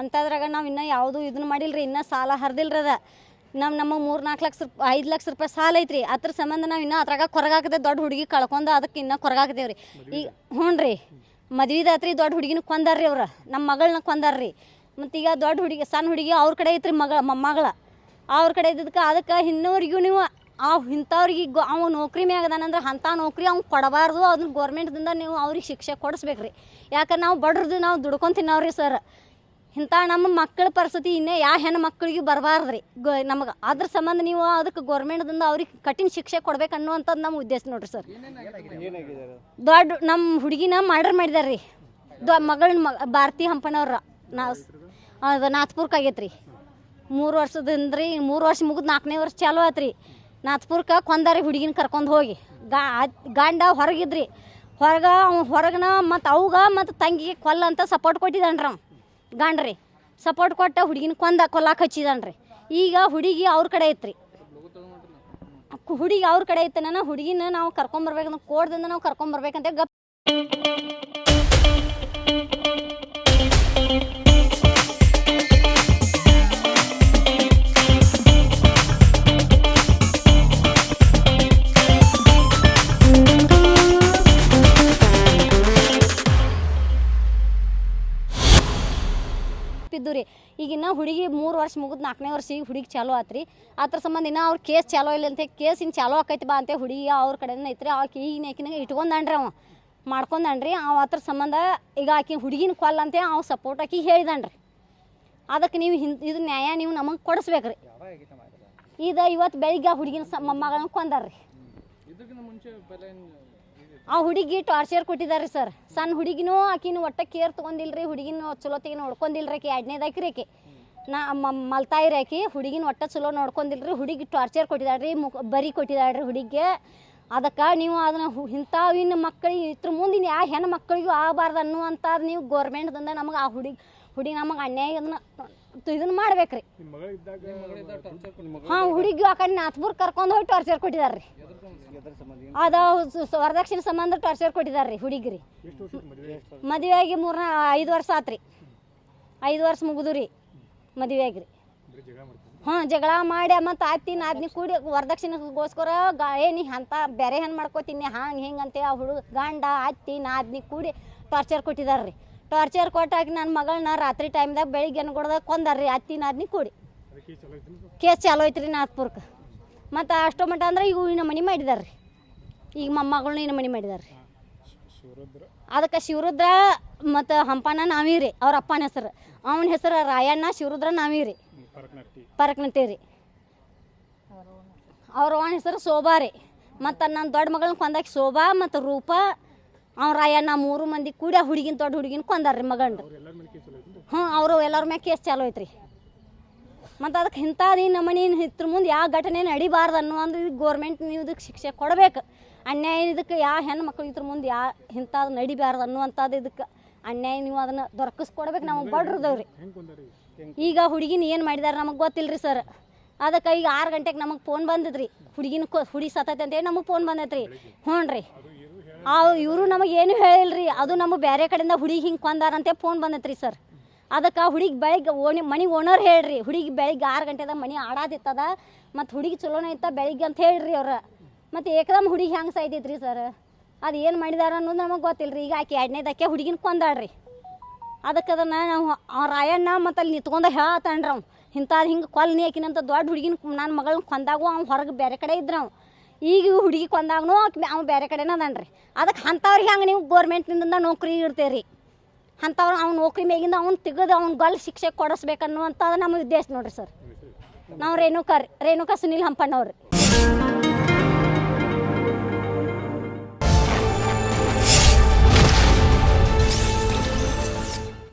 ಅಂಥದ್ರಾಗ ನಾವು ಇನ್ನೂ ಯಾವುದೂ ಇದನ್ನ ರೀ ಇನ್ನೂ ಸಾಲ ಹರಿದಿಲ್ರಿ ಅದ. ನಮ್ಮ ನಮ್ಮ ಮೂರು ನಾಲ್ಕು ಲಕ್ಷ ರೂಪಾಯಿ ಐದು ಲಕ್ಷ ರೂಪಾಯಿ ಸಾಲ ಐತ್ರಿ. ಅದ್ರ ಸಂಬಂಧ ನಾವು ಇನ್ನೂ ಅದ್ರಾಗ ಕೊರಗಾಕದೆ ದೊಡ್ಡ ಹುಡುಗಿ ಕಳ್ಕೊಂಡು ಅದಕ್ಕೆ ಇನ್ನೂ ಕೊರಗಾಕದೇವ್ರಿ ಈಗ ಹ್ಞೂ ರೀ ಮದ್ವಿದಾತ್ರಿ ದೊಡ್ಡ ಹುಡುಗಿನ ಕೊಂದಾರ್ರಿ ಅವ್ರು. ನಮ್ಮ ಮಗಳನ್ನ ಕೊಂದಾರ್ರಿ. ಮತ್ತು ಈಗ ದೊಡ್ಡ ಹುಡುಗಿ ಸಣ್ಣ ಹುಡುಗಿ ಅವ್ರ ಕಡೆ ಐತ್ರಿ ಮಗ ಮೊಮ್ಮಗಳ ಅವ್ರ ಕಡೆ ಇದ್ದದಕ್ಕೆ ಅದಕ್ಕೆ ಇನ್ನೋರಿಗೂ ನೀವು ಆ ಇಂಥವ್ರಿಗೆ ಗೊ ಅವ ನೌಕರಿ ಮ್ಯಾಗದಾನಂದ್ರೆ ಅಂಥ ನೌಕರಿ ಅವ್ನು ಕೊಡಬಾರ್ದು. ಅದನ್ನ ಗೌರ್ಮೆಂಟ್ದಿಂದ ನೀವು ಅವ್ರಿಗೆ ಶಿಕ್ಷೆ ಕೊಡಿಸ್ಬೇಕ್ರಿ. ಯಾಕಂದ್ರೆ ನಾವು ಬಡ್ರದ್ದು ನಾವು ದುಡ್ಕೊಂಡು ತಿನ್ನವ್ರಿ ಸರ್. ಇಂಥ ನಮ್ಮ ಮಕ್ಕಳ ಪರಿಸ್ಥಿತಿ ಇನ್ನೇ ಯಾವ ಹೆಣ್ಣು ಮಕ್ಕಳಿಗೆ ಬರಬಾರ್ದು ರೀ ಗೊ ನಮಗೆ ಅದ್ರ ಸಂಬಂಧ ನೀವು ಅದಕ್ಕೆ ಗೌರ್ಮೆಂಟ್ದಿಂದ ಅವ್ರಿಗೆ ಕಠಿಣ ಶಿಕ್ಷೆ ಕೊಡ್ಬೇಕು ಅನ್ನುವಂಥದ್ದು ನಮ್ಮ ಉದ್ದೇಶ ನೋಡ್ರಿ ಸರ್. ದೊಡ್ಡ ನಮ್ಮ ಹುಡುಗಿನ ಮರ್ಡರ್ ಮಾಡಿದಾರೆ ರೀ ದೊ ಮಗಳನ್ನ ಮ ಭಾರತಿ ಹಂಪನವ್ರ ನಾ ನಾಥ್ಪುರ್ಕ್ ಆಗೈತೆ ರೀ ಮೂರು ವರ್ಷದಿಂದ ರೀ ಮೂರು ವರ್ಷ ಮುಗಿದು ನಾಲ್ಕನೇ ವರ್ಷ ಚಾಲು ಆಯ್ತು ರೀ ನಾಥ್ಪುರ್ಕ ಕೊಂದಾರಿ ಹುಡುಗಿನ ಕರ್ಕೊಂಡು ಹೋಗಿ. ಗಾ ಗಾಂಡ ಹೊರಗಿದ್ರಿ. ಹೊರಗೆ ಹೊರಗನ ಮತ್ತು ಅವ್ಗ ಮತ್ತು ತಂಗಿಗೆ ಕೊಲ್ಲ ಅಂತ ಸಪೋರ್ಟ್ ಕೊಟ್ಟಿದ್ದಾನ್ರಿ ಅವ ಗಂಡ್ರಿ ಸಪೋರ್ಟ್ ಕೊಟ್ಟ ಹುಡುಗಿನ ಕೊಂದ ಕೊಲ್ಲಾಕ ಹಚ್ಚಿದಾನ್ರಿ. ಈಗ ಹುಡುಗಿ ಅವ್ರ ಕಡೆ ಐತ್ರಿ. ಹುಡುಗಿ ಅವ್ರ ಕಡೆ ಐತೆ ನಾನು ಹುಡುಗಿನ ನಾವು ಕರ್ಕೊಂಬರ್ಬೇಕಂತ ಕೋಡ್ದಿಂದ ನಾವು ಕರ್ಕೊಂಬರ್ಬೇಕಂತ ಗಪ್ ಇದ್ದು ರೀ. ಈಗ ಇನ್ನೂ ಹುಡುಗಿ ಮೂರು ವರ್ಷ ಮುಗಿದು ನಾಲ್ಕನೇ ವರ್ಷ ಈಗ ಹುಡುಗಿ ಚಾಲೋ ಆತ್ರಿ. ಅದ್ರ ಸಂಬಂಧ ಇನ್ನೂ ಅವ್ರ ಕೇಸ್ ಚಾಲೋ ಇಲ್ಲ ಅಂತ, ಕೇಸ್ ಇನ್ನು ಚಾಲೋ ಆಕೈತಿ ಬಾ ಅಂತ ಹುಡುಗಿ ಅವ್ರ ಕಡೆನೇ ಐತ್ರಿ. ಆಕೆ ಈಗಿನ ನೇಕಿನ ಇಟ್ಕೊಂಡಾನ್ರಿ ಅವ, ಮಾಡ್ಕೊಂಡಾನ್ರಿ. ಅವ ಅದ್ರ ಸಂಬಂಧ ಈಗ ಆಕಿ ಹುಡುಗಿನ ಕೊಲ್ಲ ಅಂತ ಅವ ಸಪೋರ್ಟ್ ಆಕಿ ಹೇಳಿದಾನ್ರಿ. ಅದಕ್ಕೆ ನೀವು ಹಿಂದ್, ಇದು ನ್ಯಾಯ ನೀವು ನಮಗೆ ಕೊಡಿಸ್ಬೇಕ್ರಿ. ಇದು ಇವತ್ತು ಬೆಳಿಗ್ಗೆ ಹುಡುಗಿನ ಸ ಮೊಮ್ಮಗಳನ್ನ ಕೊಂದಾರ್ರಿ. ಆ ಹುಡುಗಿ ಟಾರ್ಚರ್ ಕೊಟ್ಟಿದ್ದಾರೆ ಸರ್ ಸಣ್ಣ ಹುಡುಗಿನೂ ಆಕಿನ ಒಟ್ಟ ಕೇರ್ ತೊಗೊಂಡಿಲ್ರಿ, ಹುಡುಗಿನ ಚಲೋತ್ತಿಗೆ ನೋಡ್ಕೊಂಡಿಲ್ರಿ ಆಕಿ ಎರಡನೇದಾಕಿ ಆಕಿ. ನಾ ಮಲ್ತಾಯಿರಿ ಆಕಿ, ಹುಡುಗಿನ ಒಟ್ಟ ಚಲೋ ನೋಡ್ಕೊಂಡಿಲ್ರಿ, ಹುಡುಗಿ ಟಾರ್ಚರ್ ಕೊಟ್ಟಿದ್ದಾಳ್ರಿ ಮುಖ ಬರಿ ಕೊಟ್ಟಿದ್ದಾಳ್ರಿ ಹುಡುಗಿಗೆ ಅದಕ್ಕೆ ನೀವು ಅದನ್ನ ಇಂಥವಿನ ಮಕ್ಕಳಿಗೆ ಇದ್ರ ಮುಂದಿನ ಯಾವ ಹೆಣ್ಣು ಮಕ್ಕಳಿಗೂ ಆಗಬಾರ್ದು ಅನ್ನುವಂಥದ್ದು ನೀವು ಗೌರ್ಮೆಂಟ್ದಿಂದ ನಮಗೆ ಆ ಹುಡುಗಿ ಹುಡುಗಿ ನಮಗೆ ಅನ್ಯಾಯ ಇದನ್ನ ಇದನ್ನ ಮಾಡ್ಬೇಕ್ರಿ. ಹಾ ಹುಡುಗಿ ಆ ಕಡೆ ನಾಥ್ಪುರ್ ಕರ್ಕೊಂಡು ಹೋಗಿ ಟಾರ್ಚರ್ ಕೊಟ್ಟಿದಾರ್ರಿ. ರೀ ಅದ ವರದಕ್ಷಿಣೆ ಸಂಬಂಧ ಟಾರ್ಚರ್ ಕೊಟ್ಟಿದಾರ್ರಿ ರೀ ಹುಡುಗಿರಿ ಮದುವೆಯಾಗಿ ಮೂರ್ನ ಐದು ವರ್ಷ ಆತ್ರಿ. ಐದು ವರ್ಷ ಮುಗಿದ್ರಿ ರೀ ಹಾ ರೀ ಹಾಂ ಜಗಳ ಮಾಡಿ ಮತ್ತು ಅತ್ತಿ ನಾದ್ನಿ ಕೂಡಿ ವರದಕ್ಷಿಣೆಗೋಸ್ಕರ ಗಾ ಏ ನೀ ಅಂತ ಬೇರೆ ಹೆಣ್ಣು ಮಾಡ್ಕೋತೀನಿ ಹಂಗೆ ಹಿಂಗೆ ಅಂತ ಆ ಹುಡುಗ ಗಂಡ ಅತ್ತಿ ನಾದ್ನಿ ಕೂಡಿ ಟಾರ್ಚರ್ ಕೊಟ್ಟಿದಾರ್ರಿ. ರೀ ಟಾರ್ಚರ್ ಕೊಟ್ಟಾಗಿ ನನ್ನ ಮಗಳನ್ನ ರಾತ್ರಿ ಟೈಮ್ದಾಗ ಬೆಳಿಗ್ಗೆ ಅನ್ಕೊಡ್ದಾಗ ರೀ ಅತ್ತಿ ನಾದ್ನಿ ಕೂಡಿ. ಕೇಸ್ ಚಾಲೋ ಐತ್ರಿ ನಾಥ್ಪುರ್ಕ್ಕೆ ಮತ್ತು ಅಷ್ಟೋ ಮಟ್ಟ ಅಂದ್ರೆ ಈಗ ಹೂವಿನ ಮನೆ ಮಾಡಿದಾರೆ ರೀ ಈಗ ಮೊಮ್ಮಗಳನ್ನ ಇನ್ನ ಮನೆ ಮಾಡಿದಾರೆ ರೀ ಅದಕ್ಕೆ ಶಿವರುದ್ರ ಮತ್ತು ಹಂಪನ ನಾವೀರಿ, ಅವ್ರ ಅಪ್ಪನ ಹೆಸರು. ಅವನ ಹೆಸರು ರಾಯಣ್ಣ, ಶಿವರುದ್ರ ನಾವೀರಿ. ಪರಕ್ನಟ್ಟಿ ರೀ ಅವ್ರ ಅವನ ಹೆಸರು ಶೋಭಾ ರೀ. ಮತ್ತು ನನ್ನ ದೊಡ್ಡ ಮಗಳನ್ನ ಕೊಂದಾಕಿ ಶೋಭಾ ಮತ್ತು ರೂಪ. ಅವ್ನ ರಾಯಣ್ಣ ಮೂರು ಮಂದಿ ಕೂಡ ಹುಡುಗಿನ ದೊಡ್ಡ ಹುಡುಗಿನ ಕೊಂದಾರ ರೀ ಮಗಂಡು. ಹ್ಞೂ, ಅವರು ಎಲ್ಲರ ಮ್ಯಾಗ ಕೇಸ್ ಚಾಲು ಐತ್ರಿ. ಮತ್ತು ಅದಕ್ಕೆ ಇಂಥದ್ದು ಈ ನಮ್ಮನೆ ಹಿತ್ರ ಮುಂದೆ ಯಾವ ಘಟನೆ ನಡಿಬಾರ್ದು ಅನ್ನೋ ಒಂದು ಗೋರ್ಮೆಂಟ್ ನೀವು ಇದಕ್ಕೆ ಶಿಕ್ಷೆ ಕೊಡಬೇಕು. ಅನ್ಯಾಯ ಇದಕ್ಕೆ ಯಾವ ಹೆಣ್ಣು ಮಕ್ಳು ಇದ್ರ ಮುಂದೆ ಯಾ ಇಂಥದ್ದು ನಡಿಬಾರ್ದು ಅನ್ನುವಂಥದ್ದು ಇದಕ್ಕೆ ಅನ್ಯಾಯ ನೀವು ಅದನ್ನು ದೊರಕಿಸ್ಕೊಡ್ಬೇಕು ನಮಗೆ ಬಡ್ರದವ್ರಿ. ಈಗ ಹುಡುಗಿನ ಏನು ಮಾಡಿದಾರೆ ನಮಗೆ ಗೊತ್ತಿಲ್ಲ ರೀ ಸರ್. ಅದಕ್ಕೆ ಈಗ ಆರು ಗಂಟೆಗೆ ನಮಗೆ ಫೋನ್ ಬಂದದ್ರಿ. ಹುಡುಗಿನ ಹುಡುಗಿ ಸತ್ತೈತೆ ಅಂತೇಳಿ ನಮಗೆ ಫೋನ್ ಬಂದೈತ್ರಿ ಹ್ಞೂ ರೀ ಆ ಇವರು ನಮಗೆ ಏನು ಹೇಳಿಲ್ರಿ, ಅದು ನಮಗೆ ಬೇರೆ ಕಡೆಯಿಂದ ಹುಡುಗಿ ಹಿಂಗೆ ಕೊಂದಾರಂತೆ ಫೋನ್ ಬಂದತ್ರಿ ಸರ್ ಅದಕ್ಕೆ ಹುಡುಗಿ ಬೆಳಿಗ್ಗೆ ಓಣಿ ಮನೆಗೆ ಓನರ್ ಹೇಳ್ರಿ, ಹುಡುಗಿ ಬೆಳಿಗ್ಗೆ ಆರು ಗಂಟೆದಾಗ ಮನೆ ಆಡಾದಿತ್ತದ, ಮತ್ತು ಹುಡುಗಿ ಚಲೋನೇ ಇತ್ತ ಬೆಳಿಗ್ಗೆ ಅಂತ ಹೇಳ್ರಿ ಅವ್ರು. ಮತ್ತು ಏಕದಮ್ ಹುಡುಗಿ ಹೆಂಗೆ ಸಾಯ್ತೈತ್ರಿ ಸರ್ ಅದು ಏನು ಮಾಡಿದಾರ ಅನ್ನೋದು ನಮಗೆ ಗೊತ್ತಿಲ್ಲ ರೀ ಈಗ ಆಕೆ ಎರಡನೇದಕ್ಕೆ ಹುಡುಗಿನ ಕೊಂದಾಳ್ರಿ. ಅದಕ್ಕೆ ಅದನ್ನು ನಾವು ಆ ರಾಯಣ್ಣ ಮತ್ತು ಅಲ್ಲಿ ನಿಂತ್ಕೊಂಡು ಹೇಳತ್ತಾನ್ರಿ ಅವ್ನು. ಇಂಥದ್ದು ಹಿಂಗೆ ಕೊಲ್ನಿ ಆಕಿನಂತ ದೊಡ್ಡ ಹುಡುಗಿನ ನನ್ನ ಮಗಳನ್ನ ಕೊಂದಾಗೂ ಅವ್ನು ಹೊರಗೆ ಬೇರೆ ಕಡೆ ಇದ್ರವ್ ಈಗ ಹುಡುಗಿ ಕೊಂದಾಗೂ ಅವ್ನು ಬೇರೆ ಕಡೆನ ರೀ ಅದಕ್ಕೆ ಅಂಥವ್ರಿಗೆ ಹಂಗೆ ನೀವು ಗೋರ್ಮೆಂಟ್ನಿಂದ ನೌಕರಿ ಇಡ್ತೀರಿ. ರೀ ಅಂಥವ್ರು ಅವ್ನು ನೌಕರಿ ಮೇಗಿಂದ ಅವ್ನು ತೆಗೆದು ಅವ್ನ ಗಲ್ ಶಿಕ್ಷೆ ಕೊಡಿಸ್ಬೇಕನ್ನುವಂಥದ್ದು ನಮ್ಮ ಉದ್ದೇಶ ನೋಡ್ರಿ ಸರ್. ನಾವು ರೇಣುಕಾ ರೇಣುಕಾ ಸುನೀಲ್ ಹಂಪಣ್ಣವ್ರಿ.